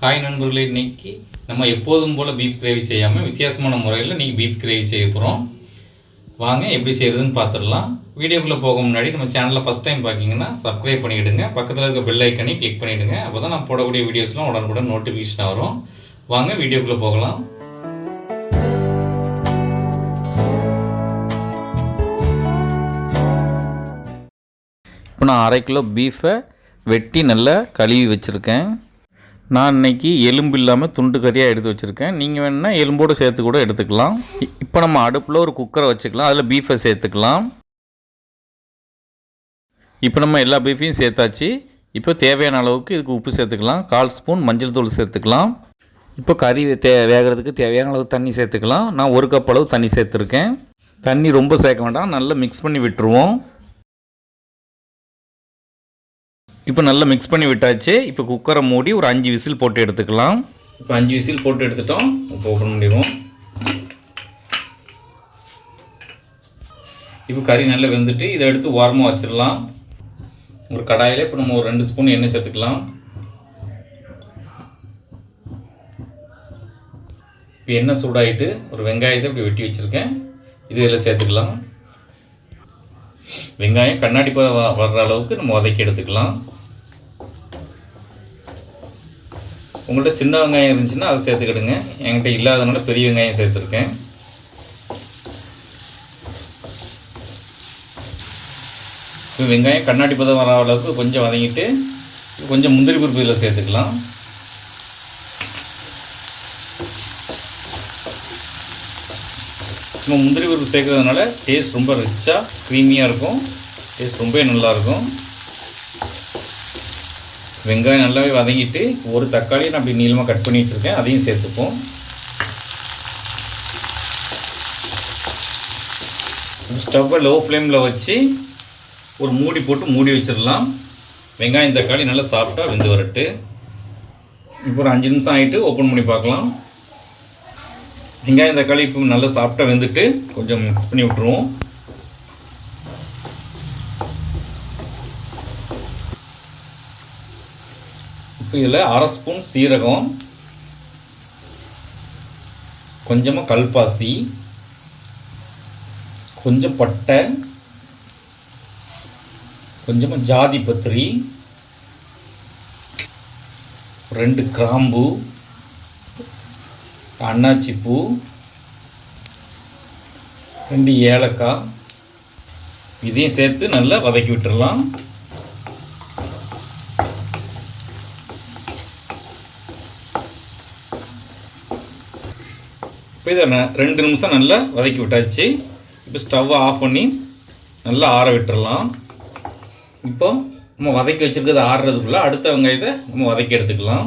Hi நண்பர்களே இன்னைக்கு நம்ம எப்போதும் போல் பீஃப் கிரேவி செய்யாமல் வித்தியாசமான முறையில் இன்றைக்கி பீஃப் கிரேவி செய்ய போகிறோம் வாங்க எப்படி செய்கிறதுன்னு பார்த்துடலாம் வீடியோக்குள்ளே போக முன்னாடி நம்ம சேனலில் ஃபஸ்ட் டைம் பார்க்கிங்கன்னா சப்ஸ்கிரைப் பண்ணிவிடுங்க பக்கத்தில் இருக்க பெல் ஐக்கனையும் கிளிக் பண்ணிவிடுங்க அப்போ தான் நான் போடக்கூடிய வீடியோஸ்லாம் உடனுக்குடன் நோட்டிஃபிகேஷன் வரும். வாங்க வீடியோக்குள்ளே போகலாம். இப்போ நான் அரை கிலோ பீஃபை வெட்டி நல்லா கழுவி வச்சுருக்கேன். நான் இன்றைக்கி எலும்பு இல்லாமல் துண்டு கறியாக எடுத்து வச்சுருக்கேன். நீங்கள் வேணால் எலும்போடு சேர்த்து கூட எடுத்துக்கலாம். இப்போ நம்ம அடுப்பில் ஒரு குக்கரை வச்சுக்கலாம். அதில் பீஃபை சேர்த்துக்கலாம். இப்போ நம்ம எல்லா பீஃபையும் சேர்த்தாச்சு. இப்போ தேவையான அளவுக்கு இதுக்கு உப்பு சேர்த்துக்கலாம். கால் ஸ்பூன் மஞ்சள் தூள் சேர்த்துக்கலாம். இப்போ கறி தே வேகிறதுக்கு தேவையான அளவு தண்ணி சேர்த்துக்கலாம். நான் ஒரு கப் அளவு தண்ணி சேர்த்துருக்கேன். தண்ணி ரொம்ப சேர்க்க வேண்டாம். நல்லா மிக்ஸ் பண்ணி விட்டுருவோம். இப்போ நல்லா மிக்ஸ் பண்ணி விட்டாச்சு. இப்போ குக்கரை மூடி ஒரு அஞ்சு விசில் போட்டு எடுத்துக்கலாம். இப்போ அஞ்சு விசில் போட்டு எடுத்துட்டோம். இப்போ ஓப்பன் பண்ணிடுவோம். இப்போ கறி நல்லா வெந்துட்டு இதை எடுத்து ஓரமாக வச்சிடலாம். ஒரு கடாயில் இப்போ நம்ம ஒரு ரெண்டு ஸ்பூன் எண்ணெய் சேர்த்துக்கலாம். இப்போ எண்ணெய் சூடாகிட்டு ஒரு வெங்காயத்தை இப்படி வெட்டி வச்சுருக்கேன். இது இதில் சேர்த்துக்கலாம். வெங்காயம் கண்ணாடி பதம் வ- வர்ற அளவுக்கு நம்ம உதக்கி எடுத்துக்கலாம். உங்கள்கிட்ட சின்ன வெங்காயம் இருந்துச்சுன்னா அதை சேர்த்துக்கிடுங்க. என்கிட்ட இல்லாதனால பெரிய வெங்காயம் சேர்த்துருக்கேன். இப்போ வெங்காயம் கண்ணாடி பதம் வர அளவுக்கு கொஞ்சம் வதங்கிட்டு கொஞ்சம் முந்திரி பருப்பு இதில் சேர்த்துக்கலாம். நம்ம முந்திரி பருப்பு சேர்க்கறதுனால டேஸ்ட் ரொம்ப ரிச்சாக க்ரீமியாக இருக்கும். டேஸ்ட் ரொம்ப நல்லாயிருக்கும். வெங்காயம் நல்லாவே வதங்கிட்டு ஒரு தக்காளியை நான் அப்படி நீளமாக கட் பண்ணி வச்சுருக்கேன். அதையும் சேர்த்துப்போம். ஸ்டவ்வை லோ ஃப்ளேமில் வச்சு ஒரு மூடி போட்டு மூடி வச்சிடலாம். வெங்காயம் தக்காளி நல்லா சாஃப்டாக வெந்து வரட்டு. இப்போ ஒரு அஞ்சு நிமிஷம் ஆகிட்டு ஓப்பன் பண்ணி பார்க்கலாம். வெங்காயம் தக்காளி இப்போ நல்லா சாஃப்டாக வெந்துட்டு கொஞ்சம் மிக்ஸ் பண்ணி விட்ருவோம் இதில் அரை ஸ்பூன் சீரகம் கொஞ்சமாக கல்பாசி கொஞ்சம் பட்டை கொஞ்சமாக ஜாதி பத்திரி ரெண்டு கிராம்பு அன்னாச்சி பூ ரெண்டு ஏலக்காய். இதையும் சேர்த்து நல்லா வதக்கி விட்டுடலாம். இப்போ இதை ரெண்டு நிமிஷம் நல்லா வதக்கி விட்டாச்சு. இப்போ ஸ்டவ்வை ஆஃப் பண்ணி நல்லா ஆற விட்டுடலாம் இப்போ நம்ம வதக்கி வச்சுருக்கிறது ஆறுறதுக்குள்ளே அடுத்த வெங்காயத்தை நம்ம வதக்கி எடுத்துக்கலாம்.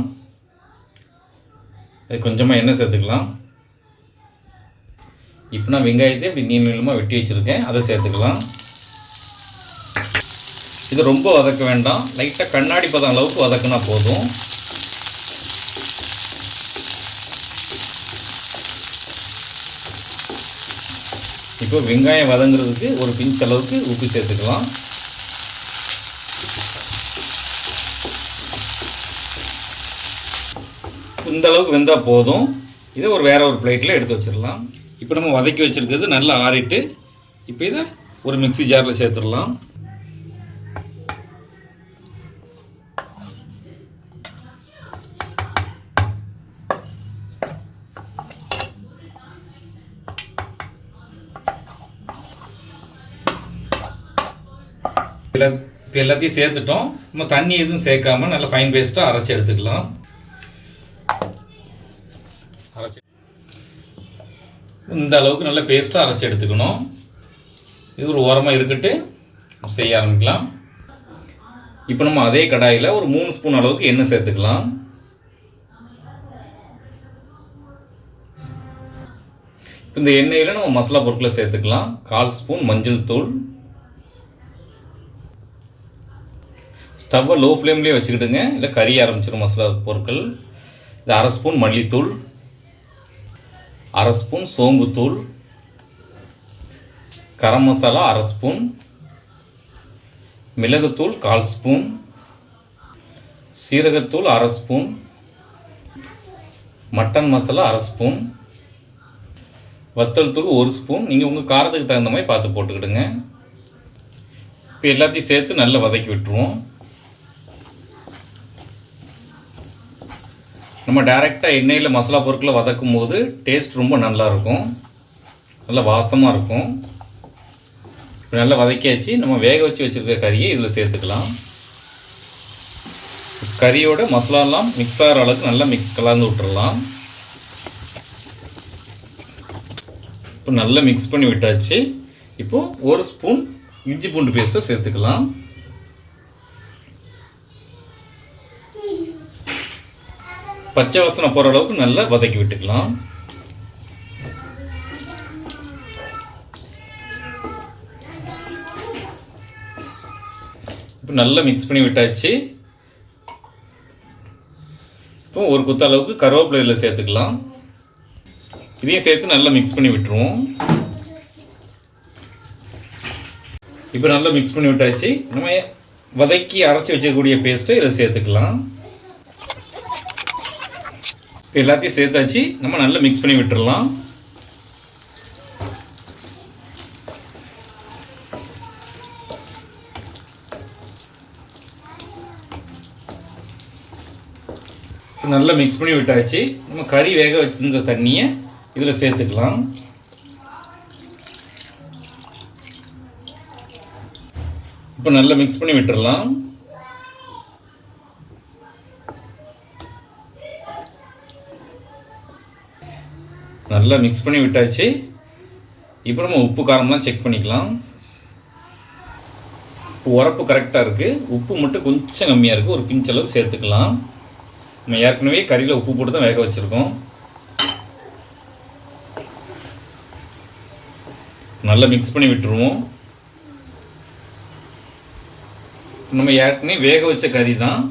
அது கொஞ்சமாக எண்ணெய் சேர்த்துக்கலாம். இப்போ நான் வெங்காயத்தை இப்படி நீள் நீளமாக வெட்டி வச்சுருக்கேன். அதை சேர்த்துக்கலாம். இது ரொம்ப வதக்க வேண்டாம். லைட்டாக கண்ணாடி பதம் அளவுக்கு வதக்குனா போதும். இப்போ வெங்காயம் வதங்குறதுக்கு ஒரு பிஞ்ச் அளவுக்கு உப்பு சேர்த்துக்கலாம். இந்த அளவுக்கு வெந்தால் போதும். இதை ஒரு வேற ஒரு பிளேட்டில் எடுத்து வச்சிடலாம். இப்போ நம்ம வதக்கி வச்சுருக்கிறது நல்லா ஆறிட்டு இப்போ இதை ஒரு மிக்ஸி ஜாரில் சேர்த்துடலாம். எல்லா- இப்போ எல்லாத்தையும் சேர்த்துட்டோம். நம்ம தண்ணி எதுவும் சேர்க்காம நல்லா ஃபைன் பேஸ்ட்டாக அரைச்சி எடுத்துக்கலாம். அரைச்சி. இந்த அளவுக்கு நல்லா பேஸ்ட்டாக அரைச்சி எடுத்துக்கணும். இது ஒரு உரமாக இருக்கட்டு. செய்ய ஆரம்பிக்கலாம். இப்போ நம்ம அதே கடாயில் ஒரு மூணு ஸ்பூன் அளவுக்கு எண்ணெய் சேர்த்துக்கலாம். இந்த எண்ணெயில் நம்ம மசாலா பொருட்களை சேர்த்துக்கலாம். கால் ஸ்பூன் மஞ்சள் தூள். ஸ்டவ்வை லோ ஃப்ளேம்லேயே வச்சுக்கிடுங்க இல்லை கறி ஆரம்பிச்சிடும் மசாலா பொருட்கள். இது அரை ஸ்பூன் மல்லித்தூள். அரை ஸ்பூன் சோம்புத்தூள். கரம் மசாலா அரை ஸ்பூன். மிளகுத்தூள் கால் ஸ்பூன். சீரகத்தூள் அரை ஸ்பூன். மட்டன் மசாலா அரை ஸ்பூன். வத்தல் தூள் ஒரு ஸ்பூன். நீங்கள் உங்கள் காரத்துக்கு தகுந்த மாதிரி பார்த்து போட்டுக்கிடுங்க. இப்போ எல்லாத்தையும் சேர்த்து நல்லா வதக்கி விட்டுருவோம். நம்ம டைரெக்டாக எண்ணெயில் மசாலா பொருட்களை வதக்கும் போது டேஸ்ட் ரொம்ப நல்லா இருக்கும். நல்லா வாசமாக இருக்கும். நல்லா வதக்கியாச்சு. நம்ம வேக வச்சு வச்சுருக்க கறியை இதில் சேர்த்துக்கலாம். கறியோட மசாலாலாம் மிக்ஸ் ஆகிற அளவுக்கு நல்லா மிக் கலந்து விட்டுறலாம். இப்போ நல்லா மிக்ஸ் பண்ணி விட்டாச்சு. இப்போது ஒரு ஸ்பூன் இஞ்சி பூண்டு பேஸ்ட்டை சேர்த்துக்கலாம். பச்சை வாசனை போகிற அளவுக்கு நல்லா வதக்கி விட்டுக்கலாம். இப்போ நல்லா மிக்ஸ் பண்ணி விட்டாச்சு. இப்போ ஒரு குத்த அளவுக்கு கருவேப்பிலை இதில் சேர்த்துக்கலாம். இதையும் சேர்த்து நல்லா மிக்ஸ் பண்ணி விட்டுருவோம். இப்போ நல்லா மிக்ஸ் பண்ணி விட்டாச்சு. நம்ம வதக்கி அரைச்சி வச்சக்கூடிய பேஸ்ட்டை இதில் சேர்த்துக்கலாம். எல்லாத்தையும் சேர்த்தாச்சு. நம்ம நல்லா மிக்ஸ் பண்ணி விட்டுடலாம் நல்லா மிக்ஸ் பண்ணி விட்டாச்சு. நம்ம கறி வேக வச்சிருந்த தண்ணியை இதில் சேர்த்துக்கலாம். இப்போ நல்லா மிக்ஸ் பண்ணி விட்டுடலாம் நல்லா மிக்ஸ் பண்ணி விட்டாச்சு. இப்போ நம்ம உப்பு காரம்லாம் செக் பண்ணிக்கலாம். உரப்பு கரெக்டாக இருக்குது உப்பு மட்டும் கொஞ்சம் கம்மியாக இருக்குது ஒரு பிஞ்ச் அளவு சேர்த்துக்கலாம். நம்ம ஏற்கனவே கறியில் உப்பு போட்டு தான் வேக வச்சுருக்கோம். நல்லா மிக்ஸ் பண்ணி விட்டுருவோம். நம்ம ஏற்கனவே வேக வச்ச கறி தான்.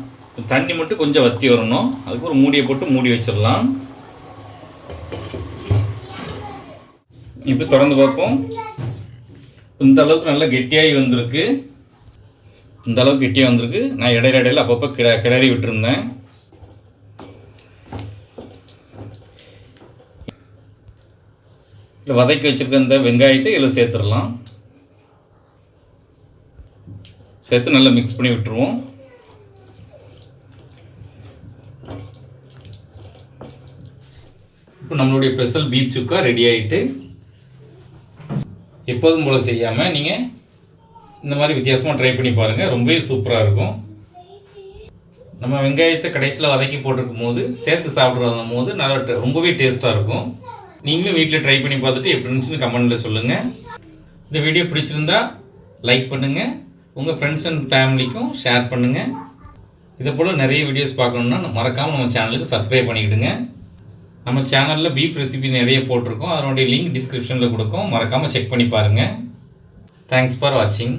தண்ணி மட்டும் கொஞ்சம் வத்தி வரணும். அதுக்கு ஒரு மூடியை போட்டு மூடி வச்சிடலாம். இப்போ திறந்து பார்ப்போம். இந்த அளவுக்கு நல்லா கெட்டியாகி வந்திருக்கு. இந்த அளவுக்கு கெட்டியாக வந்திருக்கு. நான் இடையில இடையில அப்பப்போ கிட கிளறி விட்டுருந்தேன். வதக்கி வச்சிருக்க இந்த வெங்காயத்தை இதில் சேர்த்துடலாம். சேர்த்து நல்லா மிக்ஸ் பண்ணி விட்டுருவோம். இப்போ நம்மளுடைய ஸ்பெஷல் பீப் சுக்கா ரெடி ஆகிட்டு எப்போதும் போல் செய்யாமல் நீங்கள் இந்த மாதிரி வித்தியாசமாக ட்ரை பண்ணி பாருங்கள் ரொம்பவே சூப்பராக இருக்கும். நம்ம வெங்காயத்தை கடைசியில் வதக்கி போட்டிருக்கும் போது சேர்த்து சாப்பிட்றது போது நல்லா ரொம்பவே டேஸ்ட்டாக இருக்கும். நீங்களும் வீட்டில் ட்ரை பண்ணி பார்த்துட்டு எப்படி இருந்துச்சுன்னு கமெண்ட்டில் சொல்லுங்கள் இந்த வீடியோ பிடிச்சிருந்தா லைக் பண்ணுங்கள் உங்கள் ஃப்ரெண்ட்ஸ் அண்ட் ஃபேமிலிக்கும் ஷேர் பண்ணுங்கள் இதை போல் நிறைய வீடியோஸ் பார்க்கணுன்னா மறக்காமல் நம்ம சேனலுக்கு சப்ஸ்கிரைப் பண்ணிக்கிடுங்க. நம்ம சேனலில் பீப் ரெசிபி நிறைய போட்டிருக்கோம். அதனுடைய லிங்க் டிஸ்கிரிப்ஷனில் கொடுக்கும். மறக்காமல் செக் பண்ணி பாருங்கள் தேங்க்ஸ் ஃபார் வாட்சிங்